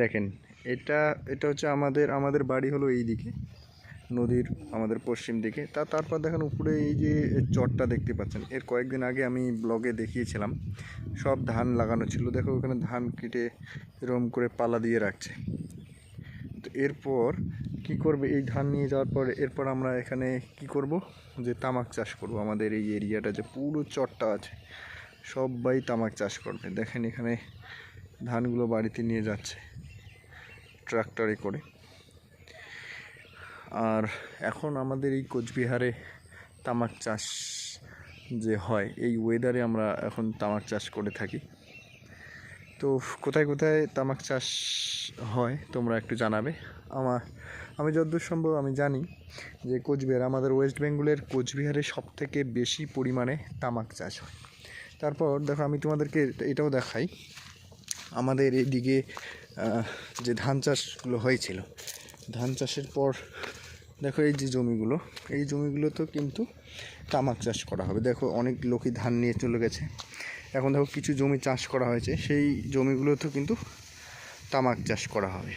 দেখেন, এটা এটা হচ্ছে আমাদের আমাদের বাড়ি হলো এই দিকে নদীর আমাদের পশ্চিম দিকে। তা, তারপর দেখেন উপরে এই যে চটটা দেখতে পাচ্ছেন, এর কয়েকদিন আগে আমি ব্লগে দেখিয়েছিলাম, সব ধান লাগানো ছিল। দেখো ওখানে ধান কেটে এরকম করে পালা দিয়ে রাখছে। তো এরপর কি করবে? এই ধান নিয়ে যাওয়ার পর, এরপর আমরা এখানে কি করব? যে তামাক চাষ করব। আমাদের এই এরিয়াটা যে পুরো চটটা আছে, সবাই তামাক চাষ করবে। দেখেন এখানে ধানগুলো বাড়িতে নিয়ে যাচ্ছে ট্রাক্টরে করে। আর এখন আমাদের এই কোচবিহারে তামাক চাষ যে হয়, এই ওয়েদারে আমরা এখন তামাক চাষ করে থাকি। তো কোথায় কোথায় তামাক চাষ হয় তোমরা একটু জানাবে। আমার আমি যতদূর সম্ভব আমি জানি যে কোচবিহার, আমাদের ওয়েস্ট বেঙ্গলের কোচবিহারে সব থেকে বেশি পরিমাণে তামাক চাষ হয়। তারপর দেখো আমি তোমাদেরকে এটা- এটাও দেখাই। আমাদের এইদিকে আহ, যে ধান চাষগুলো হয়েছিল ধান চাষের পর দেখো এই যে জমিগুলো এই জমিগুলোতেও কিন্তু তামাক চাষ করা হবে। দেখো অনেক লোকই ধান নিয়ে চলে গেছে। এখন দেখো কিছু জমি চাষ করা হয়েছে সেই জমিগুলোতেও কিন্তু তামাক চাষ করা হবে।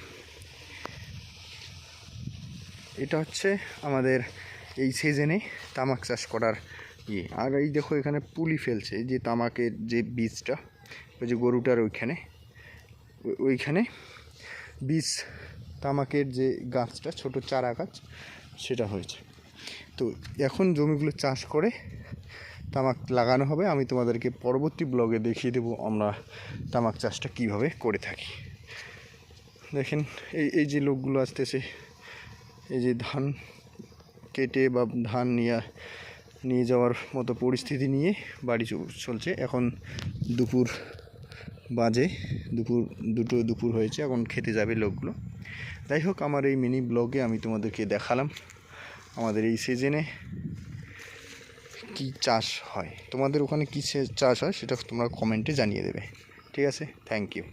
এটা হচ্ছে আমাদের এই সিজনে তামাক চাষ করার ইয়ে। আর এই দেখো এখানে পুলি ফেলছে যে তামাকের যে বীজটা ওই যে গরুটার ওইখানে। ওই- ওইখানে বীজ তামাকের যে গাছটা, ছোট চারা গাছ, সেটা হয়েছে। তো এখন জমিগুলো চাষ করে তামাক লাগানো হবে। আমি তোমাদেরকে পরবর্তী ব্লগে দেখিয়ে দেবো আমরা তামাক চাষটা কীভাবে করে থাকি। দেখেন, এই এই যে লোকগুলো আসতেছে, এই যে ধান কেটে বা ধান নিয়ে নিয়ে যাওয়ার মতো পরিস্থিতি নিয়ে বাড়ি চলছে। এখন দুপুর বাজে, দুপুর, দুটো দুপুর হয়েছে, এখন খেতে যাবে লোকগুলো। যাই হোক, আমার এই মিনি ব্লগে আমি তোমাদেরকে দেখালাম আমাদের এই সিজনে কি চাষ হয়। তোমাদের ওখানে কী চাষ হয় সেটা তোমরা কমেন্টে জানিয়ে দেবে। ঠিক আছে? Thank you